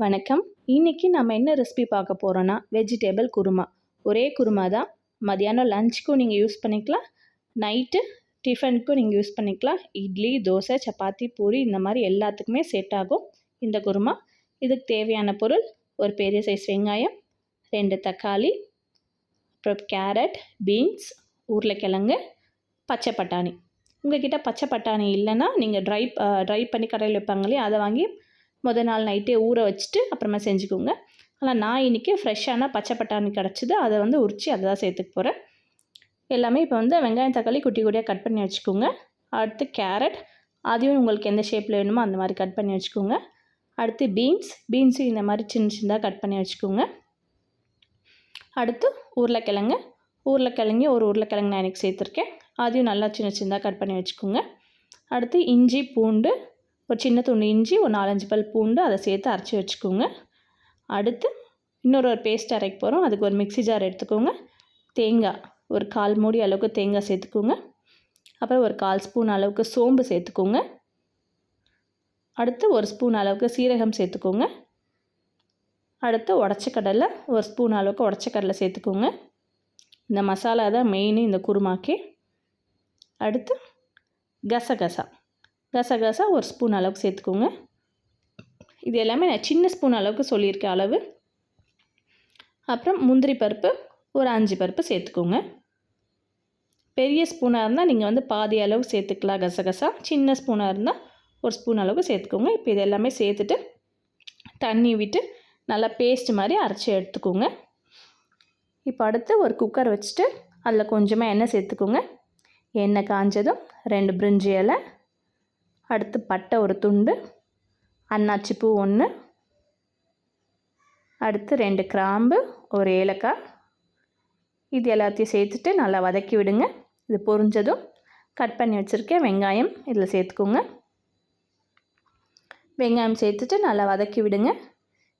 வணக்கம். இன்னைக்கு நம்ம என்ன ரெசிபி பார்க்க போகிறோன்னா வெஜிடேபிள் குருமா. ஒரே குருமா தான். மதியானம் லஞ்சுக்கும் நீங்கள் யூஸ் பண்ணிக்கலாம். நைட்டு டிஃபனுக்கும் நீங்கள் யூஸ் பண்ணிக்கலாம். இட்லி தோசை சப்பாத்தி பூரி இந்த மாதிரி எல்லாத்துக்குமே செட் ஆகும் இந்த குருமா. இதுக்கு தேவையான பொருள் ஒரு பெரிய சைஸ் வெங்காயம் ரெண்டு தக்காளி அப்புறம் கேரட் பீன்ஸ் உருளைக்கிழங்கு பச்சை பட்டாணி. உங்கள்கிட்ட பச்சை பட்டாணி இல்லைன்னா நீங்கள் ட்ரை ட்ரை பண்ணி கடையில் வைப்பாங்க இல்லையா அதை வாங்கி முத நாள் நைட்டே ஊற வச்சுட்டு அப்புறமா செஞ்சுக்கோங்க. ஆனால் நான் இன்றைக்கி ஃப்ரெஷ்ஷான பச்சை பட்டாணி கிடச்சிது. அதை வந்து உரித்து அதை தான் சேர்த்துக்க போகிறேன் எல்லாமே இப்போ வந்து வெங்காயம் தக்காளி குட்டி குட்டியாக கட் பண்ணி வச்சுக்கோங்க. அடுத்து கேரட். அதையும் உங்களுக்கு எந்த ஷேப்பில் வேணுமோ அந்த மாதிரி கட் பண்ணி வச்சுக்கோங்க. அடுத்து பீன்ஸ் பீன்ஸும் இந்த மாதிரி சின்ன சின்னதாக கட் பண்ணி வச்சுக்கோங்க. அடுத்து உருளைக்கிழங்கு. உருளைக்கிழங்கு ஒரு உருளைக்கிழங்கு நான் எனக்கு சேர்த்துருக்கேன். அதையும் நல்லா சின்ன சின்னதாக கட் பண்ணி வச்சுக்கோங்க. அடுத்து இஞ்சி பூண்டு ஒரு சின்ன துண்டு இஞ்சி ஒரு நாலஞ்சு பல் பூண்டு அதை சேர்த்து அரைச்சி வச்சுக்கோங்க. அடுத்து இன்னொரு ஒரு பேஸ்ட் அரைக்க போகிறோம் அதுக்கு ஒரு மிக்ஸி ஜார் எடுத்துக்கோங்க. தேங்காய் ஒரு கால் மூடி அளவுக்கு தேங்காய் சேர்த்துக்கோங்க. அப்புறம் ஒரு கால் ஸ்பூன் அளவுக்கு சோம்பு சேர்த்துக்கோங்க. அடுத்து ஒரு ஸ்பூன் அளவுக்கு சீரகம் சேர்த்துக்கோங்க. அடுத்து உடச்ச கடலை ஒரு ஸ்பூன் அளவுக்கு உடச்ச கடலை சேர்த்துக்கோங்க. இந்த மசாலா தான் மெயின் இந்த குருமாக்கே. அடுத்து கசகசா. கசகசா ஒரு ஸ்பூன் அளவுக்கு சேர்த்துக்கோங்க. இது எல்லாமே நான் சின்ன ஸ்பூன் அளவுக்கு சொல்லியிருக்கேன் அளவு. அப்புறம் முந்திரி பருப்பு ஒரு அஞ்சு பருப்பு சேர்த்துக்கோங்க. பெரிய ஸ்பூனாக இருந்தால் நீங்கள் வந்து பாதி அளவு சேர்த்துக்கலாம் கசகசா சின்ன ஸ்பூனாக இருந்தால் ஒரு ஸ்பூன் அளவுக்கு சேர்த்துக்கோங்க. இப்போ இது எல்லாமே சேர்த்துட்டு தண்ணி விட்டு நல்லா பேஸ்ட் மாதிரி அரைச்சி எடுத்துக்கோங்க. இப்போ அடுத்து ஒரு குக்கர் வச்சுட்டு அதில் கொஞ்சமாக எண்ணெய் சேர்த்துக்கோங்க. எண்ணெய் காஞ்சதும் ரெண்டு பிரிஞ்சி இலை அடுத்து பட்டை ஒரு துண்டு அன்னாச்சி பூ ஒன்று அடுத்து ரெண்டு கிராம்பு ஒரு ஏலக்காய். இது எல்லாத்தையும் சேர்த்துட்டு நல்லா வதக்கி விடுங்க. இது பொரிஞ்சதும் கட் பண்ணி வச்சுருக்கேன் வெங்காயம் இதில் சேர்த்துக்கோங்க. வெங்காயம் சேர்த்துட்டு நல்லா வதக்கி விடுங்க.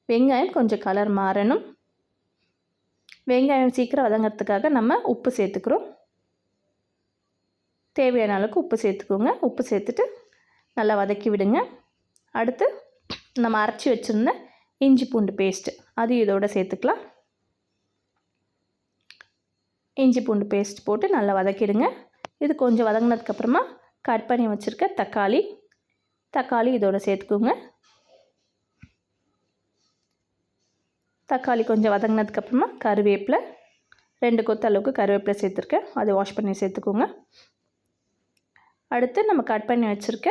வெங்காயம் கொஞ்சம் கலர் மாறணும். வெங்காயம் சீக்கிரம் வதங்கிறதுக்காக நம்ம உப்பு சேர்த்துக்கிறோம். தேவையான அளவுக்கு உப்பு சேர்த்துக்கோங்க. உப்பு சேர்த்துட்டு நல்லா வதக்கி விடுங்க. அடுத்து நம்ம அரைச்சி வச்சுருந்த இஞ்சி பூண்டு பேஸ்ட்டு அது இதோட சேர்த்துக்கலாம். இஞ்சி பூண்டு பேஸ்ட் போட்டு நல்லா வதக்கிடுங்க. இது கொஞ்சம் வதங்கினதுக்கப்புறமா கட் பண்ணி வச்சுருக்க தக்காளி தக்காளி இதோட சேர்த்துக்கோங்க. தக்காளி கொஞ்சம் வதங்கினதுக்கப்புறமா கருவேப்பிலை ரெண்டு கொத்த அளவுக்கு கருவேப்பிலை சேர்த்துருக்கேன். அதை வாஷ் பண்ணி சேர்த்துக்கோங்க. அடுத்து நம்ம கட் பண்ணி வச்சுருக்க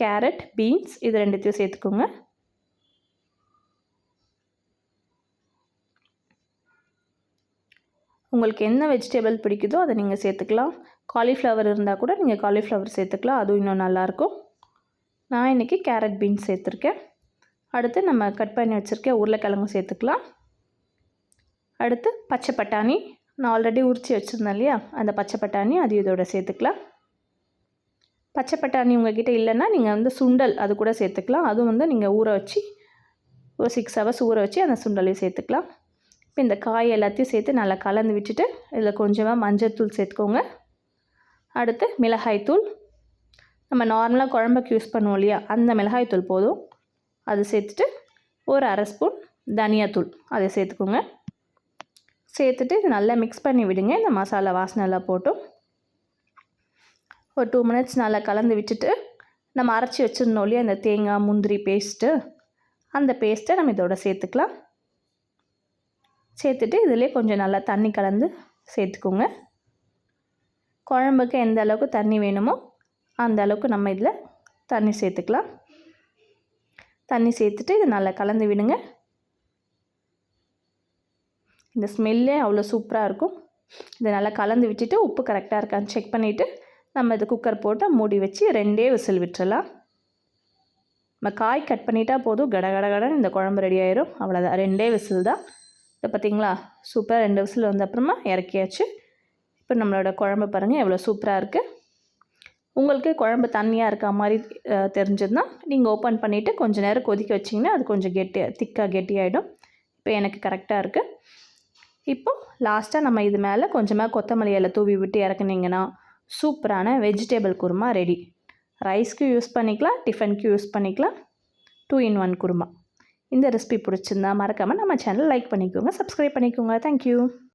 கேரட் பீன்ஸ் இது ரெண்டுத்தையும் சேர்த்துக்கோங்க. உங்களுக்கு என்ன வெஜிடபிள் பிடிக்குதோ அதை நீங்கள் சேர்த்துக்கலாம். காலிஃப்ளவர் இருந்தால் கூட நீங்கள் காலிஃப்ளவர் சேர்த்துக்கலாம். அதுவும் இன்னும் நல்லாயிருக்கும். நான் இன்றைக்கி கேரட் பீன்ஸ் சேர்த்துருக்கேன். அடுத்து நம்ம கட் பண்ணி வச்சுருக்க உருளைக்கிழங்கு சேர்த்துக்கலாம். அடுத்து பச்சை பட்டாணி. நான் ஆல்ரெடி உரித்து வச்சுருந்தேன் இல்லையா? அந்த பச்சை பட்டாணி அது இதோட சேர்த்துக்கலாம். பச்சை பட்டாணி உங்ககிட்ட இல்லைன்னா நீங்கள் வந்து சுண்டல் அது கூட சேர்த்துக்கலாம். அதுவும் வந்து நீங்கள் ஊற வச்சு ஒரு சிக்ஸ் ஹவர்ஸ் ஊற வச்சு அந்த சுண்டலையும் சேர்த்துக்கலாம். இப்போ இந்த காய் எல்லாத்தையும் சேர்த்து நல்லா கலந்து விட்டுட்டு இதில் கொஞ்சமாக மஞ்சள் சேர்த்துக்கோங்க. அடுத்து மிளகாய்த்தூள் நம்ம நார்மலாக குழம்புக்கு யூஸ் பண்ணுவோம் இல்லையா? அந்த மிளகாய்த்தூள் போதும். அது சேர்த்துட்டு ஒரு அரை ஸ்பூன் தனியாத்தூள் அதை சேர்த்துக்கோங்க. சேர்த்துட்டு நல்லா மிக்ஸ் பண்ணி விடுங்க. இந்த மசாலா வாசனை எல்லாம் போட்டும். ஒரு டூ மினிட்ஸ் நல்லா கலந்து விட்டுட்டு நம்ம அரைச்சி வச்சுருந்தோம் இல்லையா அந்த தேங்காய் முந்திரி பேஸ்ட்டு அந்த பேஸ்ட்டை நம்ம இதோட சேர்த்துக்கலாம். சேர்த்துட்டு இதிலே கொஞ்சம் நல்லா தண்ணி கலந்து சேர்த்துக்கோங்க. குழம்புக்கு எந்த அளவுக்கு தண்ணி வேணுமோ அந்த அளவுக்கு நம்ம இதில் தண்ணி சேர்த்துக்கலாம். தண்ணி சேர்த்துட்டு இது நல்லா கலந்து விடுங்க. இந்த ஸ்மெல்லே அவ்வளோ சூப்பராக இருக்கும். இதை நல்லா கலந்து விட்டுட்டு உப்பு கரெக்டாக இருக்கான்னு செக் பண்ணிவிட்டு நம்ம இது குக்கர் போட்டு மூடி வச்சு ரெண்டே விசில் விட்டுறலாம். நம்ம காய் கட் பண்ணிட்டா போதும். கட கட கடன்னு இந்த குழம்பு ரெடி ஆயிரும். அவ்வளோதான் ரெண்டே விசில் தான். இப்போ பார்த்தீங்களா? சூப்பராக ரெண்டு விசில் வந்த அப்புறமா இறக்கியாச்சு. இப்போ நம்மளோட குழம்பு பாருங்கள் எவ்வளோ சூப்பராக இருக்குது உங்களுக்கு குழம்பு தண்ணியாக இருக்க மாதிரி தெரிஞ்சதுன்னா நீங்கள் ஓப்பன் பண்ணிவிட்டு கொஞ்சம் நேரம் கொதிக்க வச்சிங்கன்னா அது கொஞ்சம் கெட்டி திக்காக கெட்டியாகிடும் இப்போ எனக்கு கரெக்டாக இருக்குது இப்போது லாஸ்ட்டாக நம்ம இது மேலே கொஞ்சமாக கொத்தமல்லி இலை தூவி விட்டு இறக்குனீங்கன்னா சூப்பரான வெஜிடேபிள் குருமா ரெடி. ரைஸ்க்கு யூஸ் பண்ணிக்கலாம் டிஃபனுக்கு யூஸ் பண்ணிக்கலாம். Two in one kurma. இந்த ரெசிபி பிடிச்சிருந்தா மறக்காமல் நம்ம சேனல் லைக் பண்ணிக்கோங்க சப்ஸ்கிரைப் பண்ணிக்கோங்க. Thank you